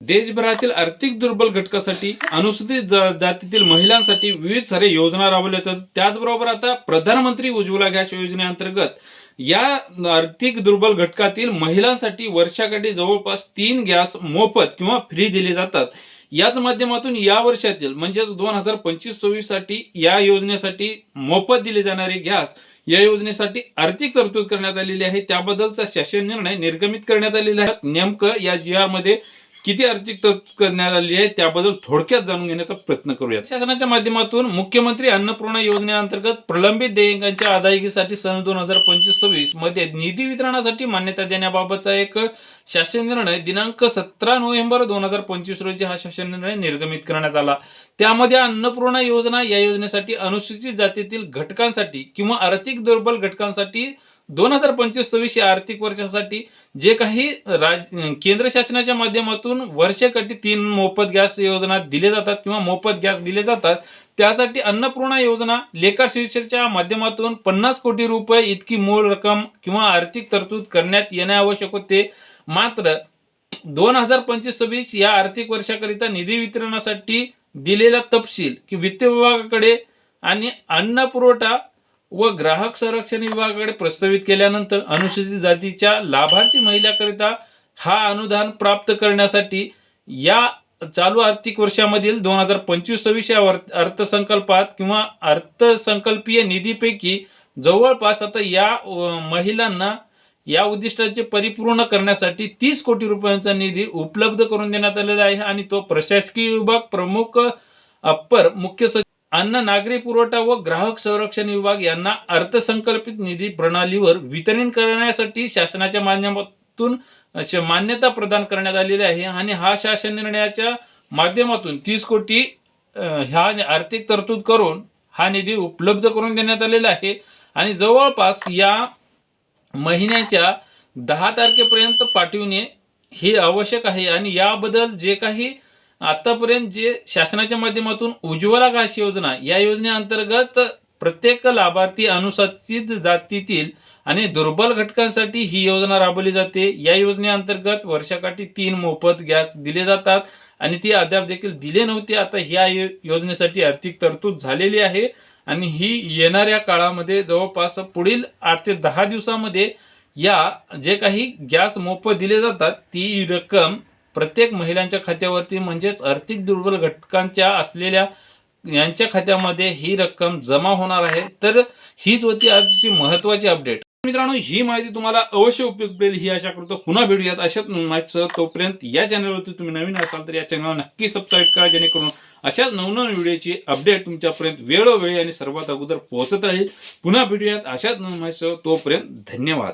देशभरातील आर्थिक दुर्बल घटकासाठी अनुसूचित जातीतील महिलांसाठी विविध सारे योजना राबवल्या जातात. त्याचबरोबर आता प्रधानमंत्री उज्ज्वला गॅस योजनेअंतर्गत या आर्थिक दुर्बल घटकातील महिलांसाठी वर्षाकाठी जवळपास तीन गॅस मोफत किंवा फ्री दिले जातात. याच माध्यमातून या वर्षातील म्हणजेच दोन हजार पंचवीस सव्वीससाठी या योजनेसाठी मोफत दिले जाणारे गॅस या योजनेसाठी आर्थिक तरतूद करण्यात आलेली आहे. त्याबद्दलचा शासन निर्णय निर्गमित करण्यात आलेला आहे. नेमकं या जिहामध्ये किती आर्थिक तरतूद करण्यात आली आहे त्याबद्दल थोडक्यात जाणून घेण्याचा प्रयत्न करूया शासनाच्या माध्यमातून मुख्यमंत्री अन्नपूर्णा योजनेअंतर्गत प्रलंबित देयकांच्या अदायगीसाठी सन दोन हजार पंचवीस सव्वीसमध्ये निधी वितरणासाठी मान्यता देण्याबाबतचा एक शासन निर्णय दिनांक सतरा नोव्हेंबर दोन हजार पंचवीस रोजी हा शासन निर्णय निर्गमित करण्यात आला. त्यामध्ये अन्नपूर्णा योजना या योजनेसाठी अनुसूचित जातीतील घटकांसाठी किंवा आर्थिक दुर्बल घटकांसाठी दोन हजार पंचवीस सव्वीस या आर्थिक वर्षासाठी जे काही राज केंद्र शासनाच्या माध्यमातून वर्षाकाठी तीन मोफत गॅस योजना दिले जातात किंवा मोफत गॅस दिले जातात त्यासाठी अन्नपूर्णा योजना लेखा शीर्षकच्या माध्यमातून पन्नास कोटी रुपये इतकी मूळ रक्कम किंवा आर्थिक तरतूद करण्यात येणे आवश्यक होते. मात्र दोन हजार पंचवीस सव्वीस या आर्थिक वर्षाकरिता निधी वितरणासाठी दिलेला तपशील की वित्त विभागाकडे आणि अन्न पुरवठा व ग्राहक संरक्षण विभागाकडे प्रस्तावित केल्यानंतर अनुसूचित जातीच्या लाभार्थी महिलाकरिता हा अनुदान प्राप्त करण्यासाठी या चालू आर्थिक वर्षामधील दोन हजार पंचवीस सव्वीस या अर्थसंकल्पात किंवा अर्थसंकल्पीय निधीपैकी जवळपास आता या महिलांना या उद्दिष्टाचे परिपूर्ण करण्यासाठी तीस कोटी रुपयांचा निधी उपलब्ध करून देण्यात आलेला आहे आणि तो प्रशासकीय विभाग प्रमुख अप्पर मुख्य सचिव अन्न नागरी पुरवठा व ग्राहक संरक्षण विभाग यांना अर्थसंकल्पित निधी प्रणालीवर वितरण करण्यासाठी शासनाच्या माध्यमातून मान्यता प्रदान करण्यात आलेली आहे आणि हा शासन निर्णयाच्या माध्यमातून तीस कोटी ह्या आर्थिक तरतूद करून हा निधी उपलब्ध करून देण्यात आलेला आहे. आणि जवळपास या महिन्याच्या दहा तारखेपर्यंत पाठविणे हे आवश्यक आहे. आणि याबद्दल जे काही आतापर्यंत जे शासनाच्या माध्यमातून उज्ज्वला घास योजना या योजनेअंतर्गत प्रत्येक लाभार्थी अनुसूचित जातीतील आणि दुर्बल घटकांसाठी ही योजना राबवली जाते. या योजनेअंतर्गत वर्षाकाठी तीन मोफत गॅस दिले जातात आणि ती अद्याप देखील दिले नव्हते. आता ह्या योजनेसाठी आर्थिक तरतूद झालेली आहे आणि ही येणाऱ्या काळामध्ये जवळपास पुढील आठ ते दहा दिवसामध्ये या जे काही गॅस मोफत दिले जातात ती रक्कम प्रत्येक महिलांच्या खात्यावरती म्हणजेच आर्थिक दुर्बल घटकांच्या असलेल्या यांच्या खात्यामध्ये ही रक्कम जमा होणार आहे. तर हीच होती आजची महत्वाची अपडेट. मित्रांनो ही माहिती तुम्हाला अवश्य उपयुक्त पडेल. ही आशा करतो पुन्हा भेटूयात अशाच माहितीसह तोपर्यंत या चॅनलवरती तुम्ही नवीन असाल तर या चॅनलला नक्की सबस्क्राईब करा जेणेकरून अशाच नवनवीन व्हिडिओची अपडेट तुमच्यापर्यंत वेळोवेळी आणि सर्वात अगोदर पोहोचत राहील. पुन्हा भेटूयात अशाच नवीन माहितीसह तोपर्यंत धन्यवाद.